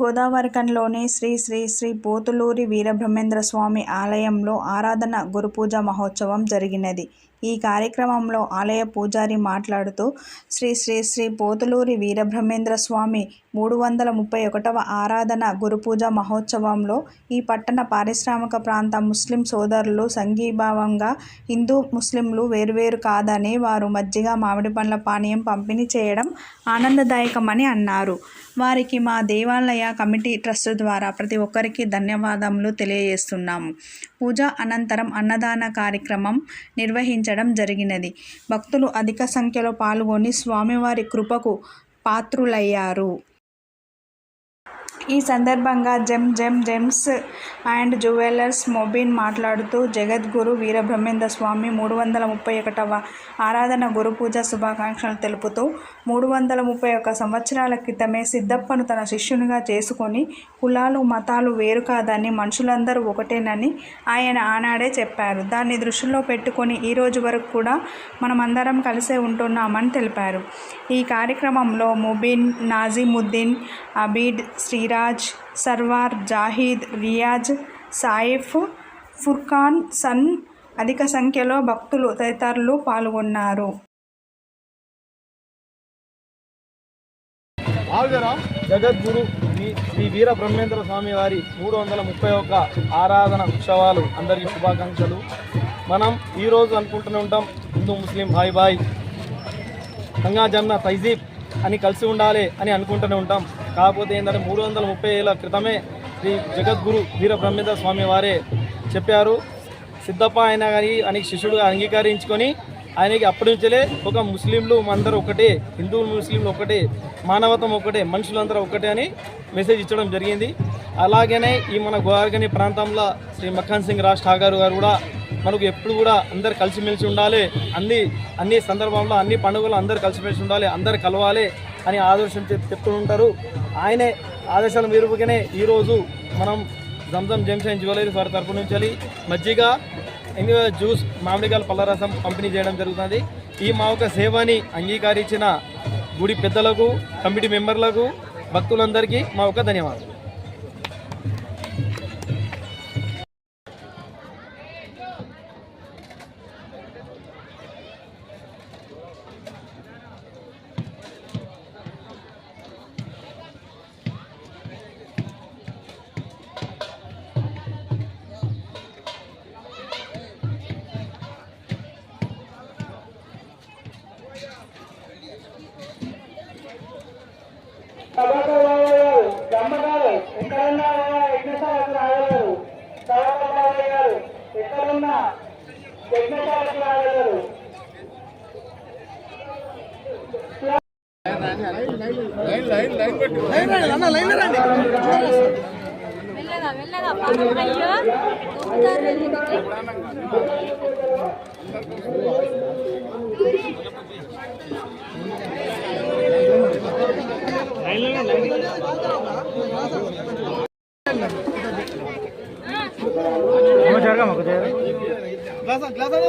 గోదావరిఖనిలోని శ్రీ శ్రీ శ్రీ పోతులూరి వీరబ్రహ్మేంద్ర స్వామి ఆలయంలో ఆరాధన గురుపూజ మహోత్సవం జరిగినది. ఈ కార్యక్రమంలో ఆలయ పూజారి మాట్లాడుతూ శ్రీ శ్రీ శ్రీ పోతులూరి వీరబ్రహ్మేంద్ర స్వామి మూడు వందల ముప్పై ఒకటవ ఆరాధన గురుపూజ మహోత్సవంలో ఈ పట్టణ పారిశ్రామిక ప్రాంత ముస్లిం సోదరులు సంఘీభావంగా హిందూ ముస్లింలు వేరువేరు కాదని వారు మజ్జిగ మామిడి పండ్ల పానీయం పంపిణీ చేయడం ఆనందదాయకమని అన్నారు. వారికి మా దేవాలయ కమిటీ ట్రస్ట్ ద్వారా ప్రతి ఒక్కరికి ధన్యవాదములు తెలియజేస్తున్నాము. పూజ అనంతరం అన్నదాన కార్యక్రమం నిర్వహించడం జరిగినది. భక్తులు అధిక సంఖ్యలో పాల్గొని స్వామివారి కృపకు పాత్రులయ్యారు. ఈ సందర్భంగా gem gem gems and jewellers Mobin మాట్లాడుతూ జగద్గురు వీరబ్రహ్మేంద్ర స్వామి మూడు వందల ముప్పై ఒకటవ ఆరాధన గురు పూజ శుభాకాంక్షలు తెలుపుతూ మూడు వందల ముప్పై ఒక్క సంవత్సరాల క్రితమే సిద్ధప్పను తన శిష్యునిగా చేసుకొని కులాలు మతాలు వేరు కాదని మనుషులందరూ ఒకటేనని ఆయన ఆనాడే చెప్పారు. దాన్ని దృష్టిలో పెట్టుకొని ఈ రోజు వరకు కూడా మనమందరం కలిసే ఉంటున్నామని తెలిపారు. ఈ కార్యక్రమంలో ముబిన్ నాజీముద్దీన్ అబీడ్ శ్రీరామ్ సిరాజ్ సర్వార్ జాహీద్ రియాజ్ సాయిఫ్ ఫుర్ఖాన్ సన్ అధిక సంఖ్యలో భక్తులు తదితరులు పాల్గొన్నారు. జగద్గురు శ్రీ వీర బ్రహ్మేంద్ర స్వామి వారి మూడు వందల ముప్పై ఒక్క ఆరాధన ఉత్సవాలు అందరికీ శుభాకాంక్షలు. మనం ఈరోజు అనుకుంటూనే ఉంటాం హిందూ ముస్లిం భాయ్ బాయ్ గంగా జమ్న తైజీబ్ అని కలిసి ఉండాలి అని అనుకుంటూనే ఉంటాం. కాకపోతే ఏంటంటే మూడు వందల ముప్పై ఏళ్ళ క్రితమే శ్రీ జగద్గురు వీర బ్రహ్మేంద్ర స్వామి వారే చెప్పారు. సిద్ధప్ప ఆయన కానీ ఆయనకి శిష్యుడుగా అంగీకరించుకొని ఆయనకి అప్పటి నుంచే ఒక ముస్లింలు అందరూ ఒకటే హిందువులు ముస్లింలు ఒకటే మానవతం ఒకటే మనుషులందరూ ఒకటే అని మెసేజ్ ఇచ్చడం జరిగింది. అలాగనే ఈ మన గోవర్గని ప్రాంతంలో శ్రీ మఖాన్ సింగ్ రాజ్ ఠాగర్ గారు కూడా మనకు ఎప్పుడు కూడా అందరు కలిసిమెలిసి ఉండాలి. అన్ని అన్ని సందర్భంలో అన్ని పండుగలు అందరు కలిసిమెలిసి ఉండాలి అందరు కలవాలి అని ఆదర్శం చెప్ చెప్తూ ఉంటారు. ఆయనే ఆదేశాల మీరుగానే ఈరోజు మనం జంజం జంక్షన్ జ్యువెలరీస్ వారి తరపు నుంచి మజ్జిగ జ్యూస్ మామిడికాయల పళ్ళరసం పంపిణీ చేయడం జరుగుతుంది. ఈ మా యొక్క సేవని అంగీకరించిన గుడి పెద్దలకు కమిటీ మెంబర్లకు భక్తులందరికీ మా యొక్క ధన్యవాదాలు. ఎక్కడున్నా? యజ్ఞశాలకు రాగలరు. వెళ్ళదా వెళ్ళదా పాపం అయ్యో ఊపుతారు లైన్ ఎంతమంది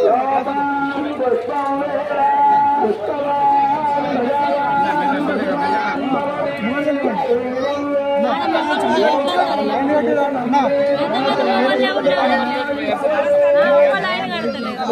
మమ్మల్ని ఎవరు లేవలేదు? ఆ, ఒక్క లైన్ కడతలేదు